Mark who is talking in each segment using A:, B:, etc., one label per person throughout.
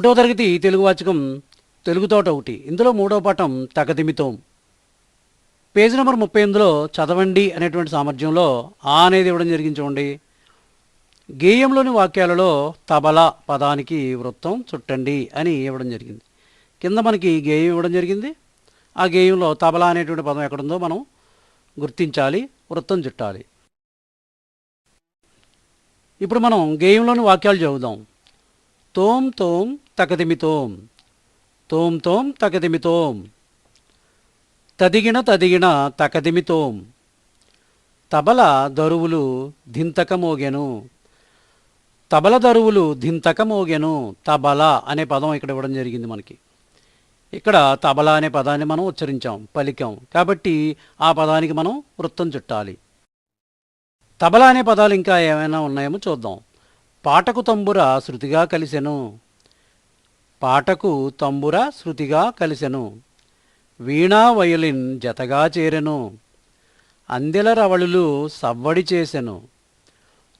A: ఒకటో తరగతి తెలుగు వాచకం తెలుగుతోట ఒకటి. ఇందులో మూడో పాఠం తగతిమితం. పేజీ నెంబర్ ముప్పై ఎనిమిదిలో చదవండి అనేటువంటి సామర్థ్యంలో ఆ అనేది ఇవ్వడం జరిగింది చూడండి. గేయంలోని వాక్యాలలో తబల పదానికి వృత్తం చుట్టండి అని ఇవ్వడం జరిగింది. కింద మనకి గేయం ఇవ్వడం జరిగింది. ఆ గేయంలో తబలా అనేటువంటి పదం ఎక్కడుందో మనం గుర్తించాలి వృత్తం చుట్టాలి. ఇప్పుడు మనం గేయంలోని వాక్యాలు చదువుదాం. తోం తోం తకదిమితోం తోం. తోం తకదిమితోం తదిగిన తదిగిన తకదిమితోం తబల దరువులు ధింతకమోగెను. తబల దరువులు ధింతకమోగెను. తబల అనే పదం ఇక్కడ ఇవ్వడం జరిగింది మనకి. ఇక్కడ తబల అనే పదాన్ని మనం ఉచ్చరించాం పలికాం. కాబట్టి ఆ పదానికి మనం వృత్తం చుట్టాలి. తబల అనే పదాలు ఇంకా ఏమైనా ఉన్నాయేమో చూద్దాం. పాటకు తంబుర శృతిగా కలిసెను. పాటకు తంబుర శృతిగా కలిసెను. వీణా వయలిన్ జతగా చేరెను. అందెల రవళులు సవ్వడి చేసెను.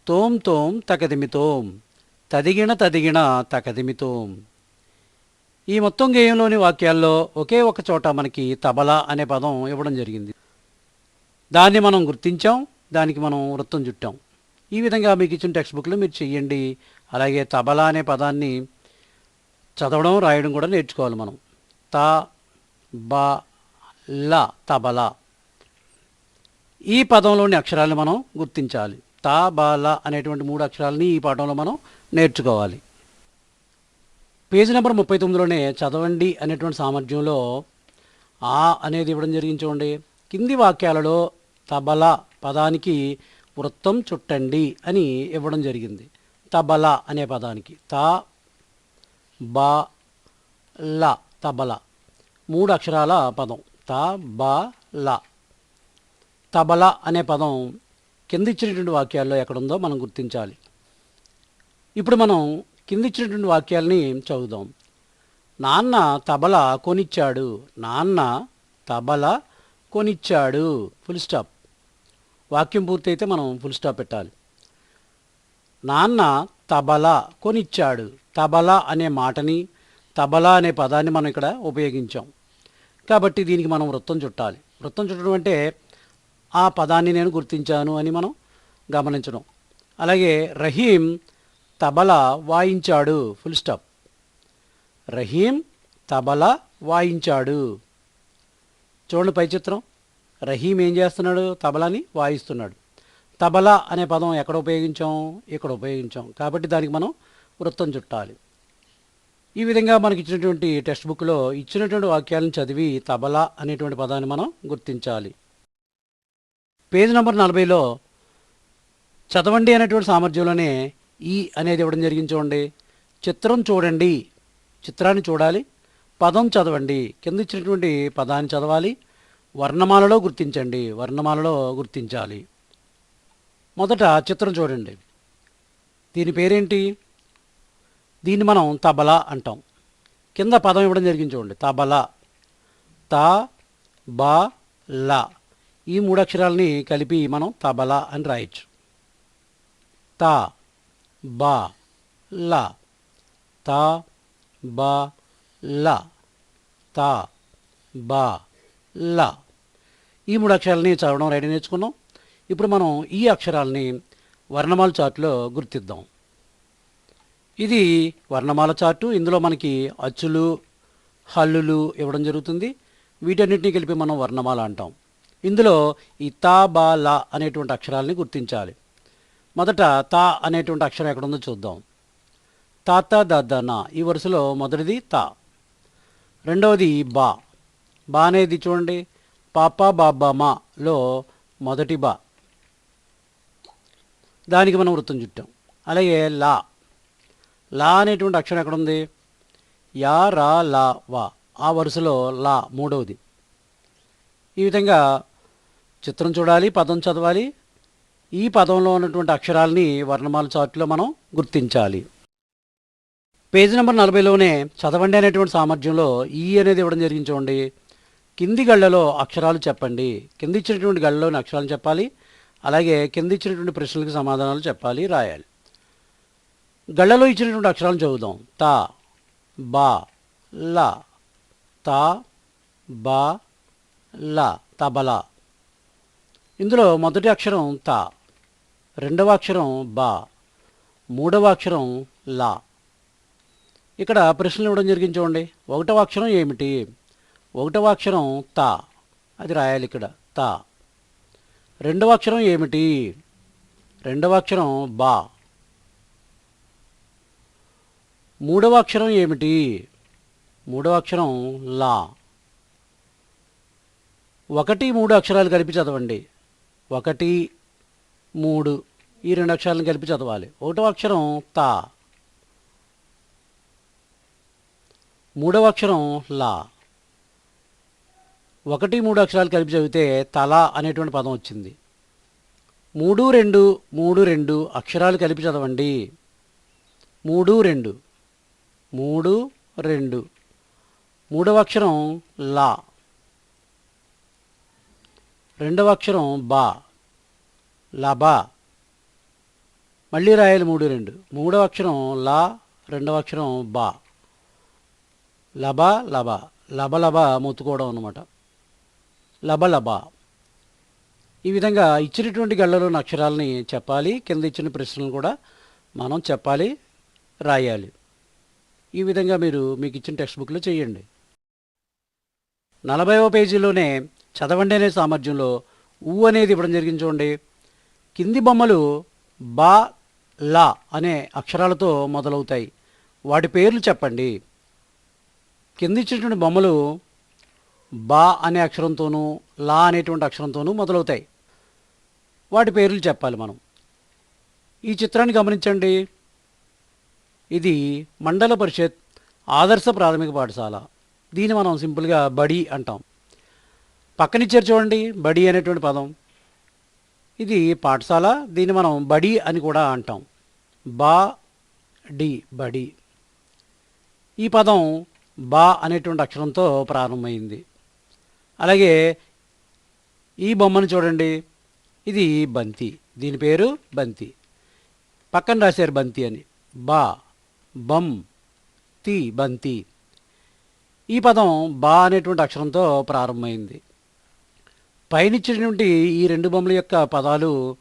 A: తోం తోం తకదిమితోం తదిగిన తదిగిన తకదిమితోం ఈ మొత్తం గేయంలోని వాక్యాల్లో ఒకే ఒక చోట మనకి తబలా అనే పదం ఇవ్వడం జరిగింది. దాన్ని మనం గుర్తించాం దానికి మనం వృత్తం చుట్టాం. ఈ విధంగా మీకు ఇచ్చిన టెక్స్ట్ బుక్లో మీరు చెయ్యండి. అలాగే తబలా అనే పదాన్ని చదవడం రాయడం కూడా నేర్చుకోవాలి మనం. త బ ల తబలా. ఈ పదంలోని అక్షరాలను మనం గుర్తించాలి. తా బా ల అనేటువంటి మూడు అక్షరాలని ఈ పాఠంలో మనం నేర్చుకోవాలి. పేజీ నెంబర్ ముప్పై తొమ్మిదిలోనే చదవండి అనేటువంటి సామర్థ్యంలో ఆ అనేది ఇవ్వడం జరిగింది చూడండి. కింది వాక్యాలలో తబల పదానికి వృత్తం చుట్టండి అని ఇవ్వడం జరిగింది. తబల అనే పదానికి. త బ ల తబల. మూడు అక్షరాల పదం. త బ ల. తబల అనే పదం కింద ఇచ్చినటువంటి వాక్యాల్లో ఎక్కడుందో మనం గుర్తించాలి. ఇప్పుడు మనం కింద ఇచ్చినటువంటి వాక్యాలని చదువుదాం. నాన్న తబల కొనిచ్చాడు. నాన్న తబల కొనిచ్చాడు. ఫుల్ స్టాప్ వాక్యం పూర్తయితే మనం ఫుల్ స్టాప్ పెట్టాలి. నాన్న తబలా కొనిచ్చాడు. తబలా అనే మాటని తబలా అనే పదాన్ని మనం ఇక్కడ ఉపయోగించాం. కాబట్టి దీనికి మనం వృత్తం చుట్టాలి. వృత్తం చుట్టడం అంటే ఆ పదాన్ని నేను గుర్తించాను అని మనం గమనించడం. అలాగే రహీం తబలా వాయించాడు. ఫుల్ స్టాప్ రహీం తబలా వాయించాడు. చూడండి పై చిత్రం. రహీం ఏం చేస్తున్నాడు? తబలాని వాయిస్తున్నాడు. తబలా అనే పదం ఎక్కడ ఉపయోగించాం? ఇక్కడ ఉపయోగించాం. కాబట్టి దానికి మనం వృత్తం చుట్టాలి. ఈ విధంగా మనకి ఇచ్చినటువంటి టెక్స్ట్ బుక్లో ఇచ్చినటువంటి వాక్యాలను చదివి తబలా అనేటువంటి పదాన్ని మనం గుర్తించాలి. పేజ్ నెంబర్ నలభైలో చదవండి అనేటువంటి సామర్థ్యంలోనే ఈ అనేది ఇవ్వడం జరిగింది చూడండి. చిత్రం చూడండి. చిత్రాన్ని చూడాలి. పదం చదవండి. కింద ఇచ్చినటువంటి పదాన్ని చదవాలి. వర్ణమాలలో గుర్తించండి వర్ణమాలలో గుర్తించాలి. మొదట చిత్రం చూడండి. దీని పేరేంటి? దీన్ని మనం తబలా అంటాం. కింద పదం ఇవ్వడం జరిగింది చూడండి. తబలా. త బ ల. ఈ మూడు అక్షరాలని కలిపి మనం తబలా అని రాయొచ్చు. త బ ల. త బ ల. త బ. లా. ఈ మూడు అక్షరాలని చదవడం రెడీ నేర్చుకున్నాం. ఇప్పుడు మనం ఈ అక్షరాలని వర్ణమాల చార్ట్లో గుర్తిద్దాం. ఇది వర్ణమాల చార్టు ఇందులో మనకి అచ్చులు హల్లులు ఇవ్వడం జరుగుతుంది. వీటన్నిటిని కలిపి మనం వర్ణమాల అంటాం. ఇందులో ఈ తా బా లా అనేటువంటి అక్షరాలని గుర్తించాలి. మొదట తా అనేటువంటి అక్షరం ఎక్కడ ఉందో చూద్దాం. తాత దద్దన ఈ వరుసలో మొదటిది తా. రెండవది బా. బా అనేది చూడండి. బాబామా లో మొదటి బా. దానికి మనం వృత్తం చుట్టాం. అలాగే లా. లా అనేటువంటి అక్షరం ఎక్కడ ఉంది యా రా లా వా. ఆ వరుసలో లా మూడవది. ఈ విధంగా చిత్రం చూడాలి పదం చదవాలి. ఈ పదంలో ఉన్నటువంటి అక్షరాలని వర్ణమాల చార్టులో మనం గుర్తించాలి. పేజీ నెంబర్ నలభైలోనే చదవండి అనేటువంటి సామర్థ్యంలో ఈ అనేది ఇవ్వడం జరిగింది చూడండి. కింది గళ్ళలో అక్షరాలు చెప్పండి. కింది ఇచ్చినటువంటి గళ్ళలోని అక్షరాలు చెప్పాలి. అలాగే కింద ఇచ్చినటువంటి ప్రశ్నలకు సమాధానాలు చెప్పాలి రాయాలి. గళ్ళలో ఇచ్చినటువంటి అక్షరాలను చదువుదాం. తా బా ల తా బా ల తబలా. ఇందులో మొదటి అక్షరం తా రెండవ అక్షరం బా మూడవ అక్షరం లా. ఇక్కడ ప్రశ్నలు ఇవ్వడం జరిగింది చూడండి. ఒకటవ అక్షరం ఏమిటి? ఒకటవ అక్షరం తా. అది రాయాలి ఇక్కడ. తా. రెండవ అక్షరం ఏమిటి? రెండవ అక్షరం బా. మూడవ అక్షరం ఏమిటి? మూడవ అక్షరం లా. ఒకటి మూడు అక్షరాలు కలిపి చదవండి. ఒకటి మూడు. ఈ రెండు అక్షరాలను కలిపి చదవాలి. ఒకటవ అక్షరం తా. మూడవ అక్షరం లా. ఒకటి మూడు అక్షరాలు కలిపి చదివితే తల అనేటువంటి పదం వచ్చింది. మూడు రెండు మూడు రెండు అక్షరాలు కలిపి చదవండి. మూడు రెండు మూడు రెండు. మూడవ అక్షరం లా. రెండవ అక్షరం బా. లబా మళ్ళీ రాయాలి మూడు రెండు. మూడవ అక్షరం లా రెండవ అక్షరం బా. లబ లబ లబ లబ మొత్తుకోవడం అనమాట లబ లబ ఈ విధంగా ఇచ్చినటువంటి గళ్ళలోని అక్షరాలని చెప్పాలి కింద ఇచ్చిన ప్రశ్నలు కూడా మనం చెప్పాలి రాయాలి. ఈ విధంగా మీరు మీకు ఇచ్చిన టెక్స్ట్ బుక్లో చేయండి. నలభైవ పేజీలోనే చదవండి అనే సామర్థ్యంలో ఊ అనేది ఇవ్వడం జరిగింది చూడండి. కింది బొమ్మలు బా లా అనే అక్షరాలతో మొదలవుతాయి. వాటి పేర్లు చెప్పండి. కింద ఇచ్చినటువంటి బొమ్మలు బా అనే అక్షరంతోనూ లా అనేటువంటి అక్షరంతోనూ మొదలవుతాయి. వాటి పేర్లు చెప్పాలి మనం. ఈ చిత్రాన్ని గమనించండి. ఇది మండల పరిషత్ ఆదర్శ ప్రాథమిక పాఠశాల. దీన్ని మనం సింపుల్గా బడి అంటాం. పక్కనిచ్చారు చూడండి బడి అనేటువంటి పదం. ఇది పాఠశాల దీన్ని మనం బడి అని కూడా అంటాం. బా డి బడి. ఈ పదం బా అనేటువంటి అక్షరంతో ప్రారంభమైంది. అలాగే ఈ బొమ్మను చూడండి. ఇది బంతి. దీని పేరు బంతి. పక్కన రాశారు బంతి అని. బా బం తి బంతి. ఈ పదం బా అనేటువంటి అక్షరంతో ప్రారంభమైంది. పైనిచ్చినటువంటి ఈ రెండు బొమ్మల యొక్క పదాలు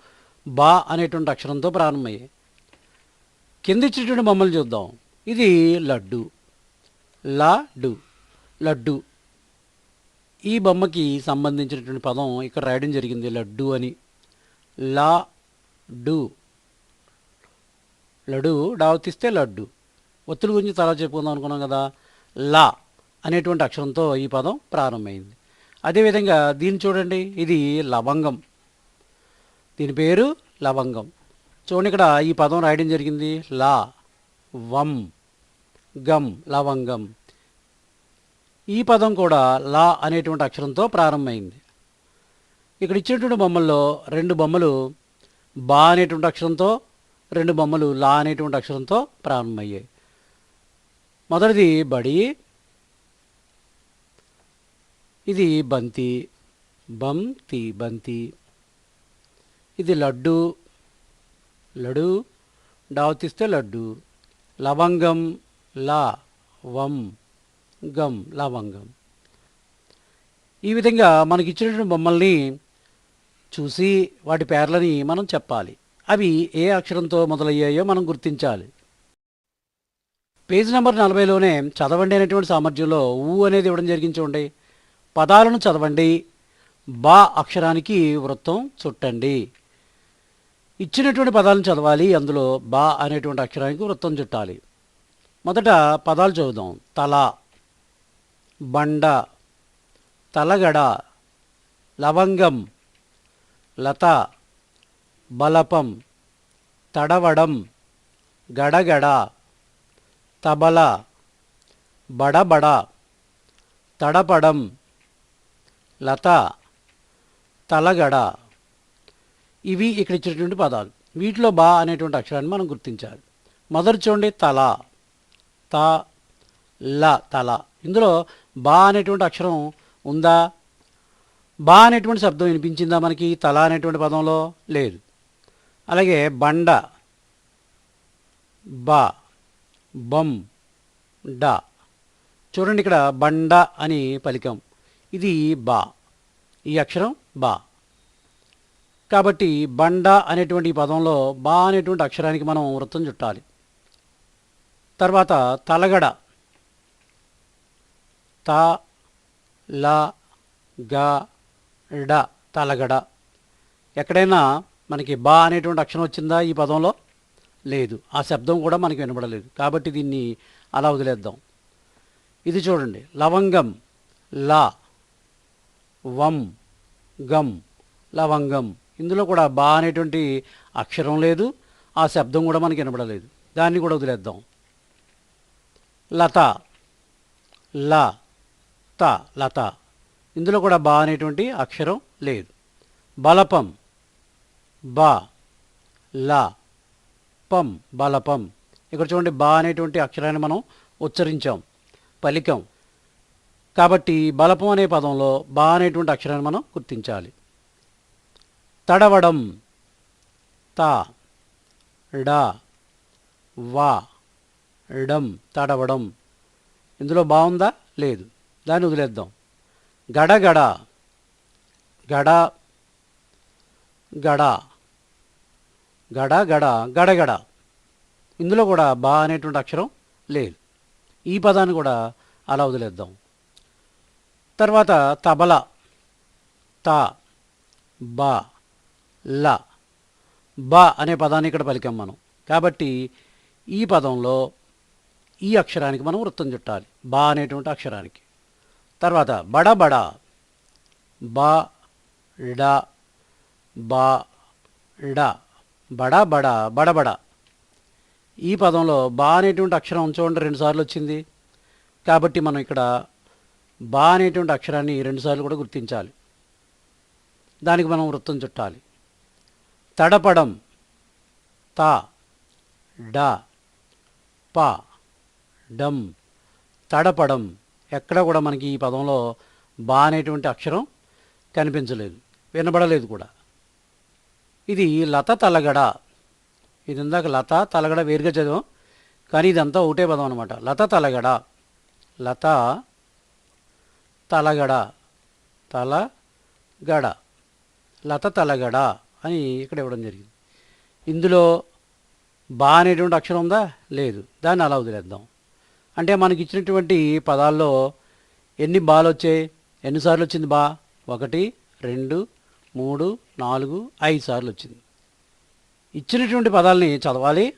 A: బా అనేటువంటి అక్షరంతో ప్రారంభమయ్యాయి. కిందిచ్చినటువంటి బొమ్మలు చూద్దాం. ఇది లడ్డు. లడ్డు లడ్డు. ఈ బొమ్మకి సంబంధించినటువంటి పదం ఇక్కడ రాయడం జరిగింది లడ్డు అని. లా డు. లడు డావతిస్తే లడ్డు. ఒత్తుల గురించి చాలా చెప్పుకుందాం అనుకున్నాం కదా. లా అనేటువంటి అక్షరంతో ఈ పదం ప్రారంభమైంది. అదేవిధంగా దీన్ని చూడండి ఇది లవంగం. దీని పేరు లవంగం. చూడండి ఇక్కడ ఈ పదం రాయడం జరిగింది. లా వం గం లవంగం. ఈ పదం కూడా లా అనేటువంటి అక్షరంతో ప్రారంభమైంది. ఇక్కడ ఇచ్చినటువంటి బొమ్మల్లో రెండు బొమ్మలు బా అనేటువంటి అక్షరంతో రెండు బొమ్మలు లా అనేటువంటి అక్షరంతో ప్రారంభమయ్యాయి. మొదటిది బడి ఇది బంతి బంతి బంతి. ఇది లడ్డు లడు డావతిస్తే లడ్డు లవంగం లా వం గం లవంగం ఈ విధంగా మనకి ఇచ్చినటువంటి బొమ్మల్ని చూసి వాటి పేర్లని మనం చెప్పాలి. అవి ఏ అక్షరంతో మొదలయ్యాయో మనం గుర్తించాలి. పేజ్ నెంబర్ నలభైలోనే చదవండి అనేటువంటి సామర్థ్యంలో ఊ అనేది ఇవ్వడం జరిగింది చూడండి. పదాలను చదవండి. బా అక్షరానికి వృత్తం చుట్టండి. ఇచ్చినటువంటి పదాలను చదవాలి. అందులో బా అనేటువంటి అక్షరానికి వృత్తం చుట్టాలి. మొదట పదాలు చదువుదాం. తల బండ తలగడ లవంగం లత బలపం తడవడం గడగడ తబల బడబడ తడపడం లత తలగడ. ఇవి ఇక్కడ ఇచ్చినటువంటి పదాలు. వీటిలో బా అనేటువంటి అక్షరాన్ని మనం గుర్తించాలి. మొదటి చూడండి తల త ల తల. ఇందులో బా అనేటువంటి అక్షరం ఉందా? బా అనేటువంటి శబ్దం వినిపించిందా మనకి? తల అనేటువంటి పదంలో లేదు. అలాగే బండ బా బం డ. చూడండి ఇక్కడ బండ అని పలికం ఇది బా. ఈ అక్షరం బా. కాబట్టి బండ అనేటువంటి ఈ పదంలో బా అనేటువంటి అక్షరానికి మనం వృత్తం చుట్టాలి. తర్వాత తలగడ. త ల గ డ తలగడ. ఎక్కడైనా మనకి బా అనేటువంటి అక్షరం వచ్చిందా ఈ పదంలో? లేదు. ఆ శబ్దం కూడా మనకి వినబడలేదు. కాబట్టి దీన్ని అలా వదిలేద్దాం. ఇది చూడండి. లవంగం లా వం గం లవంగం. ఇందులో కూడా బా అనేటువంటి అక్షరం లేదు. ఆ శబ్దం కూడా మనకి వినబడలేదు. దాన్ని కూడా వదిలేద్దాం. లత ల త లత. ఇందులో కూడా బా అనేటువంటి అక్షరం లేదు. బలపం. బ. ల. పం. బలపం. ఇక్కడ చూడండి బా అనేటువంటి అక్షరాన్ని మనం ఉచ్చరించాం. పలికం. కాబట్టి బలపం అనే పదంలో బా అనేటువంటి అక్షరాన్ని మనం గుర్తించాలి. తడవడం. త. డ. వా. డం. తడవడం. ఇందులో బాగుందా లేదు. దాన్ని వదిలేద్దాం. గడగడ గడ. గడ. గడ. గడ గడగడ ఇందులో కూడా బా అనేటువంటి అక్షరం లేదు. ఈ పదాన్ని కూడా అలా వదిలేద్దాం. తర్వాత తబల. త. బ. ల. బ అనే పదాన్ని ఇక్కడ పలికాం మనం. కాబట్టి ఈ పదంలో ఈ అక్షరానికి మనం వృత్తం చుట్టాలి. బా అనేటువంటి అక్షరానికి. తర్వాత బడబడ బా డ బా డ. బడ బడ బడబడ ఈ పదంలో బా అనేటువంటి అక్షరం చూడండి రెండుసార్లు వచ్చింది. కాబట్టి మనం ఇక్కడ బా అనేటువంటి అక్షరాన్ని రెండుసార్లు కూడా గుర్తించాలి. దానికి మనం వృత్తం చుట్టాలి. తడపడం. తా డ ప డం. తడపడం. ఎక్కడ కూడా మనకి ఈ పదంలో బా అనేటువంటి అక్షరం కనిపించలేదు వినబడలేదు కూడా. ఇది లత తలగడ. ఇది ఇందాక లత తలగడ వేరుగా చదివాం కానీ ఇదంతా ఒకటే పదం అనమాట లత తలగడ. లత తలగడ. తల గడ లత తలగడ అని ఇక్కడ ఇవ్వడం జరిగింది. ఇందులో బా అనేటువంటి అక్షరం ఉందా? లేదు. దాన్ని అలా వదిలేద్దాం. అంటే మనకి ఇచ్చినటువంటి పదాల్లో ఎన్ని బాలు వచ్చాయి ఎన్నిసార్లు వచ్చింది బా? ఒకటి రెండు మూడు నాలుగు ఐదు సార్లు వచ్చింది ఇచ్చినటువంటి పదాలని చదవాలి.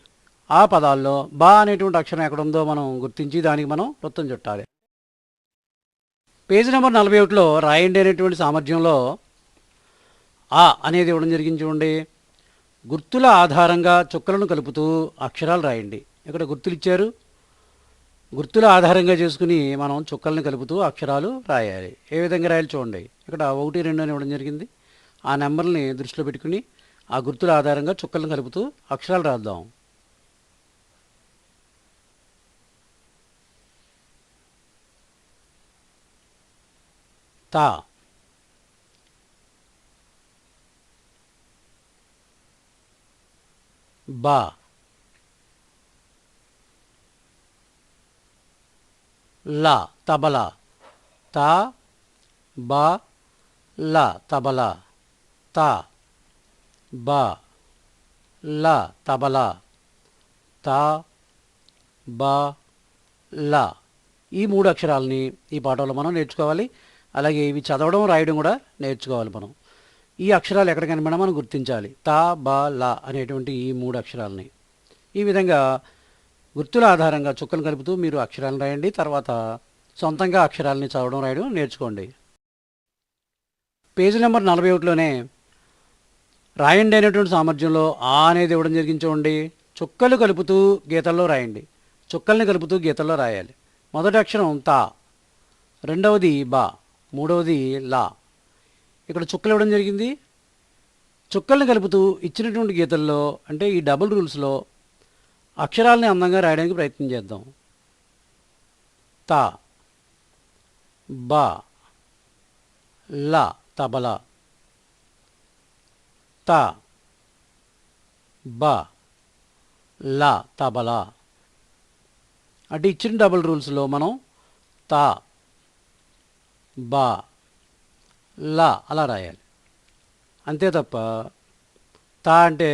A: ఆ పదాల్లో బా అనేటువంటి అక్షరం ఎక్కడ ఉందో మనం గుర్తించి దానికి మనం వృత్తం చుట్టాలి. పేజీ నెంబర్ నలభై ఒకటిలో రాయండి అనేటువంటి సామర్థ్యంలో ఆ అనేది ఇవ్వడం జరిగింది చూడండి. గుర్తుల ఆధారంగా చుక్కలను కలుపుతూ అక్షరాలు రాయండి. ఇక్కడ గుర్తులు ఇచ్చారు గుర్తుల ఆధారంగా చేసుకుని మనం చుక్కల్ని కలుపుతూ అక్షరాలు రాయాలి. ఏ విధంగా రాయాలి చూడండి. ఇక్కడ ఒకటి రెండు అని ఇవ్వడం జరిగింది. ఆ నెంబర్ని దృష్టిలో పెట్టుకుని ఆ గుర్తుల ఆధారంగా చుక్కలను కలుపుతూ అక్షరాలు రాద్దాం. తా. బా. లా తబలా. తా బా లా తబలా. తా బా లా తబలా. తా బా లా. ఈ మూడు అక్షరాలని ఈ పాఠంలో మనం నేర్చుకోవాలి. అలాగే ఇవి చదవడం రాయడం కూడా నేర్చుకోవాలి మనం. ఈ అక్షరాలు ఎక్కడ కనిపినా మనం గుర్తించాలి. తా బా లా అనేటువంటి ఈ మూడు అక్షరాలని. ఈ విధంగా గుర్తుల ఆధారంగా చుక్కలు కలుపుతూ మీరు అక్షరాలను రాయండి తర్వాత సొంతంగా అక్షరాలని చదవడం రాయడం నేర్చుకోండి. పేజీ నెంబర్ నలభై ఒకటిలోనే రాయండి అనేటువంటి సామర్థ్యంలో ఆ అనేది ఇవ్వడం జరిగింది చూడండి. చుక్కలు కలుపుతూ గీతల్లో రాయండి. చుక్కల్ని కలుపుతూ గీతల్లో రాయాలి. మొదటి అక్షరం తా రెండవది బా మూడవది లా. ఇక్కడ చుక్కలు ఇవ్వడం జరిగింది. చుక్కల్ని కలుపుతూ ఇచ్చినటువంటి గీతల్లో అంటే ఈ డబుల్ రూల్స్లో అక్షరాలని అందంగా రాయడానికి ప్రయత్నం చేద్దాం. త బ ల తబలా. త బ ల తబలా. అంటే ఇచ్చిన డబుల్ రూల్స్లో మనం త బ ల అలా రాయాలి. అంతే తప్ప తా అంటే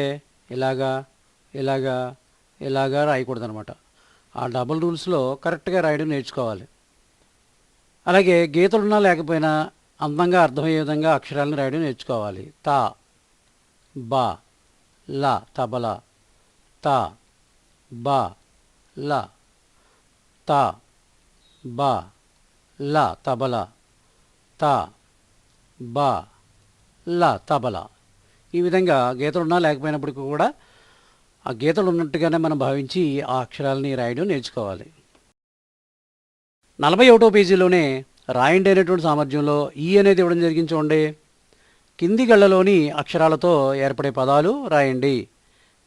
A: ఇలాగా ఇలాగా ఇలాగా రాయకూడదు అనమాట ఆ డబుల్ రూల్స్లో కరెక్ట్గా రాయడం నేర్చుకోవాలి. అలాగే గీతలున్నా లేకపోయినా అందంగా అర్థమయ్యే విధంగా అక్షరాలను రాయడం నేర్చుకోవాలి. తా బా లా తబలా తా బా లా తా బా లా తబలా తా బా లా తబలా. ఈ విధంగా గీతలు ఉన్నా లేకపోయినప్పటికీ కూడా ఆ గీతలు ఉన్నట్టుగానే మనం భావించి ఆ అక్షరాలని రాయడం నేర్చుకోవాలి. నలభై ఒకటో పేజీలోనే రాయండి అనేటువంటి సామర్థ్యంలో ఈ అనేది ఇవ్వడం జరిగింది చూడండి. కింది గళ్ళలోని అక్షరాలతో ఏర్పడే పదాలు రాయండి.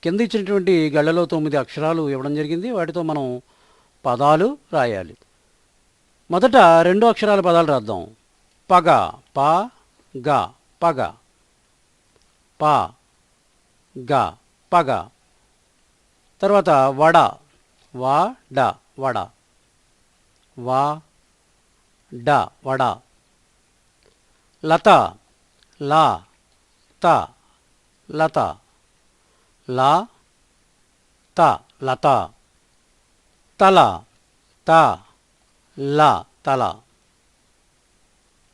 A: కింద ఇచ్చినటువంటి గళ్ళలో తొమ్మిది అక్షరాలు ఇవ్వడం జరిగింది. వాటితో మనం పదాలు రాయాలి. మొదట రెండు అక్షరాల పదాలు రాద్దాం. పగ ప గ పగ. ప గ పగ. తర్వాత వడ. వా డ వడ. వా డ వడ. లత. లా త. లత. లా త లత. తల. త. ల తల.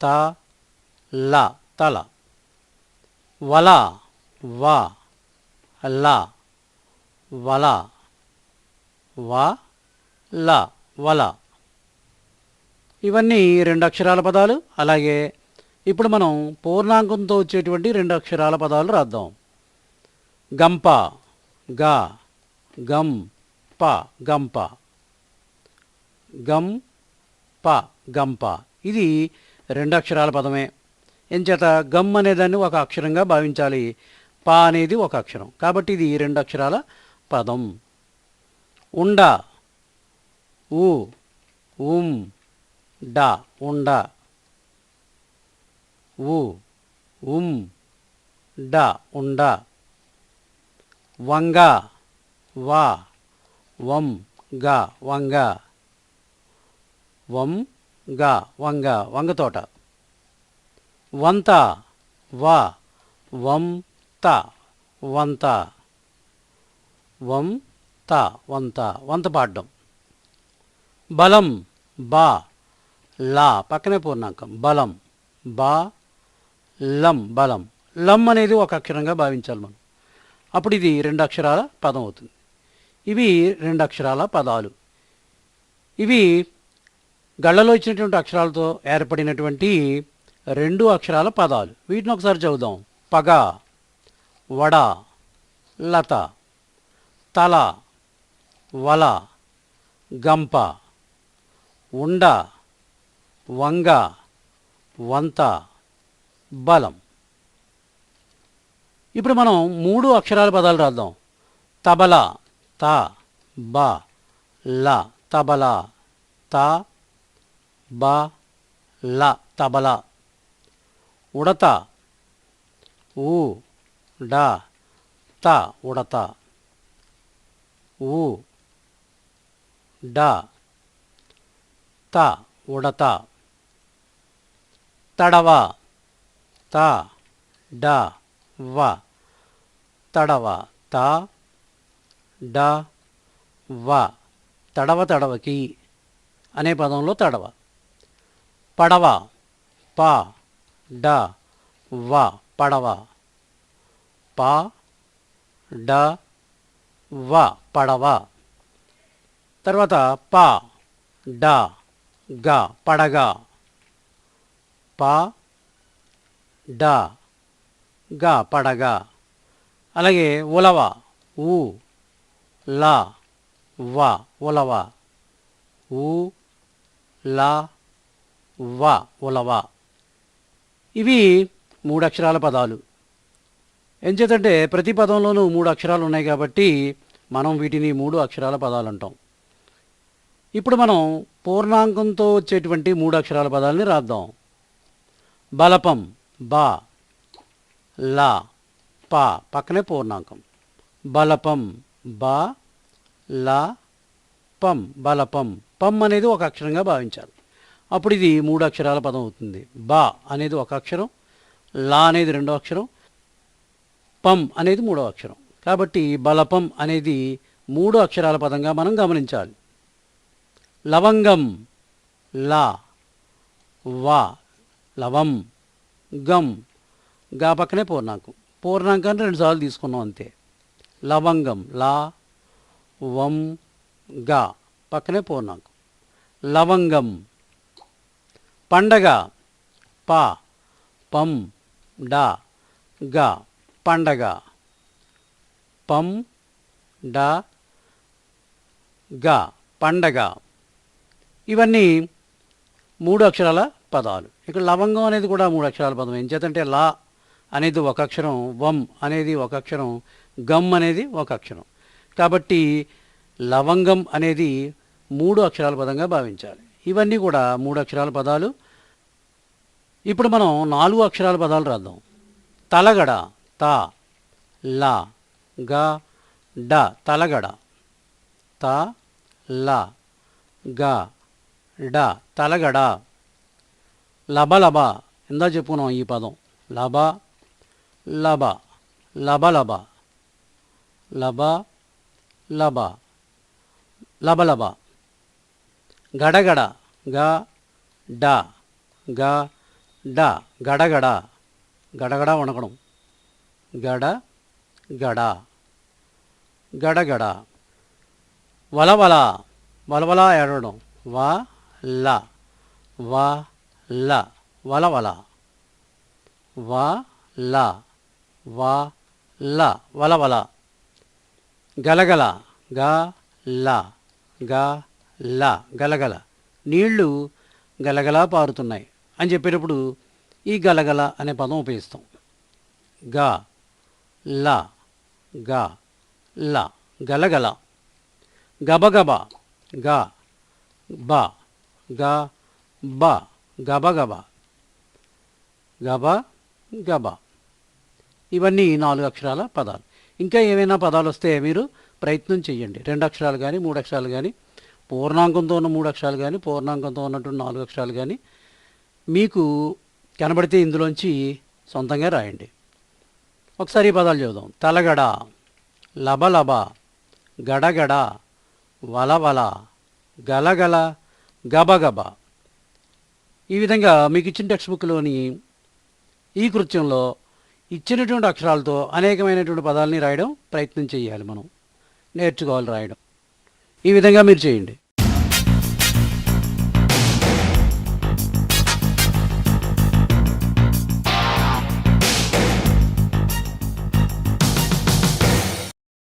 A: త ల తల. వల. వ ల. వల. వ ల వల. ఇవన్నీ రెండు అక్షరాల పదాలు. అలాగే ఇప్పుడు మనం పూర్ణాంకంతో వచ్చేటువంటి రెండు అక్షరాల పదాలు రాద్దాం. గంప గ గం ప గంప. గం ప గంప. ఇది రెండు అక్షరాల పదమే. ఎంచేత గమ్ అనేదాన్ని ఒక అక్షరంగా భావించాలి. ప అనేది ఒక అక్షరం. కాబట్టి ఇది రెండు అక్షరాల పదం. ఉండ. ఉ ఉం. డ. ఉండ. ఉ ఉం. డ. ఉండ. వంగ. వా. వం. గ. వంగ. వం. గ. వంగ. వంగ తోట. వంత. వా. వం త వంత. వం త వంత వంత పాడడం. బలం బా లా పక్కనే పూర్ణాంకం. బలం బా లం బలం. లం అనేది ఒక అక్షరంగా భావించాలి మనం. అప్పుడు ఇది రెండు అక్షరాల పదం అవుతుంది. ఇవి రెండు అక్షరాల పదాలు. ఇవి గళ్ళలో ఇచ్చినటువంటి అక్షరాలతో ఏర్పడినటువంటి రెండు అక్షరాల పదాలు. వీటిని ఒకసారి చదువుదాం. పగ వడ లత. తల వల గంప ఉండ వంగ వంత బలం. ఇప్పుడు మనం మూడు అక్షరాల పదాలు రాద్దాం. తబల త బ ల తబల త బ ల తబల. ఉడత ఊ డ త ఉడత. ఊ డ త ఉడత తడవ త డ వ తడవ త డ వ తడవ తడవకి అనే పదంలో తడవ పడవ ప డ వ పడవ ప డ వ పడవ. తర్వాత ప డ గ పడగ. ప డ గ పడగ. అలాగే ఉలవ ఊ ల వ ఉలవ. ఊ ల వ ఉలవ. ఇవి మూడు అక్షరాల పదాలు. ఎంచేతంటే ప్రతి పదంలోనూ మూడు అక్షరాలు ఉన్నాయి కాబట్టి మనం వీటిని మూడు అక్షరాల పదాలు అంటాం ఇప్పుడు మనం పూర్ణాంకంతో వచ్చేటువంటి మూడు అక్షరాల పదాలని రాద్దాం. బలపం బా లా పా పక్కనే పూర్ణాంకం. బలపం బా లా పం బలపం పం అనేది ఒక అక్షరంగా భావించాలి. అప్పుడు ఇది మూడు అక్షరాల పదం అవుతుంది. బా అనేది ఒక అక్షరం లా అనేది రెండో అక్షరం పం అనేది మూడో అక్షరం. కాబట్టి బలపం అనేది మూడు అక్షరాల పదంగా మనం గమనించాలి. లవంగం లా వా లవం గం. గా పక్కనే పూర్ణాంకం. పూర్ణాంకాన్ని రెండుసార్లు తీసుకున్నాం అంతే. లవంగం లా వం గా. పక్కనే పూర్ణాంకం. లవంగం పండగ పా పం డా గా. పండగ. పం డ గ పండగ. ఇవన్నీ మూడు అక్షరాల పదాలు. ఇక్కడ లవంగం అనేది కూడా మూడు అక్షరాల పదం. ఏం చేతంటే లా అనేది ఒక అక్షరం వం అనేది ఒక అక్షరం గమ్ అనేది ఒక అక్షరం. కాబట్టి లవంగం అనేది మూడు అక్షరాల పదంగా భావించాలి. ఇవన్నీ కూడా మూడు అక్షరాల పదాలు. ఇప్పుడు మనం నాలుగు అక్షరాల పదాలు రాద్దాం. తలగడ తా లా. గ డ తలగడ. త ల గ డ తలగడ. లబలబ ఇందా చెప్పుకున్నాం ఈ పదం. లబ లబ లబలబ. లబ లబ లబలబ. గడగడ గ డ గ డ గడగడ. గడగడ వణకడం. గడ గడ. గడగడ. వలవల. వలవల ఏడవడం. వ ల వ ల వలవల. వ ల వ ల వలవల. గలగల. గ ల గ ల గలగల. నీళ్ళు గలగలా పారుతున్నాయి అని చెప్పేటప్పుడు ఈ గలగల అనే పదం ఉపయోగిస్తాం. గ. ల. గ ల గలగల. గబగబ గ బ గ బ గబగబ. గబ గబ ఇవన్నీ నాలుగు అక్షరాల పదాలు. ఇంకా ఏమైనా పదాలు వస్తే మీరు ప్రయత్నం చేయండి రెండు అక్షరాలు కానీ మూడు అక్షరాలు కానీ పూర్ణాంకంతో ఉన్న మూడు అక్షరాలు కానీ పూర్ణాంకంతో ఉన్నటువంటి నాలుగు అక్షరాలు కానీ మీకు కనబడితే ఇందులోంచి సొంతంగా రాయండి. ఒకసారి ఈ పదాలు చూద్దాం తలగడ లబలబ గడగడ వలవల గలగల గబగబ. ఈ విధంగా మీకు ఇచ్చిన టెక్స్ట్ బుక్లోని ఈ కృత్యంలో ఇచ్చినటువంటి అక్షరాలతో అనేకమైనటువంటి పదాలని రాయడం ప్రయత్నం చేయాలి మనం. నేర్చుకోవాలి రాయడం. ఈ విధంగా మీరు చేయండి.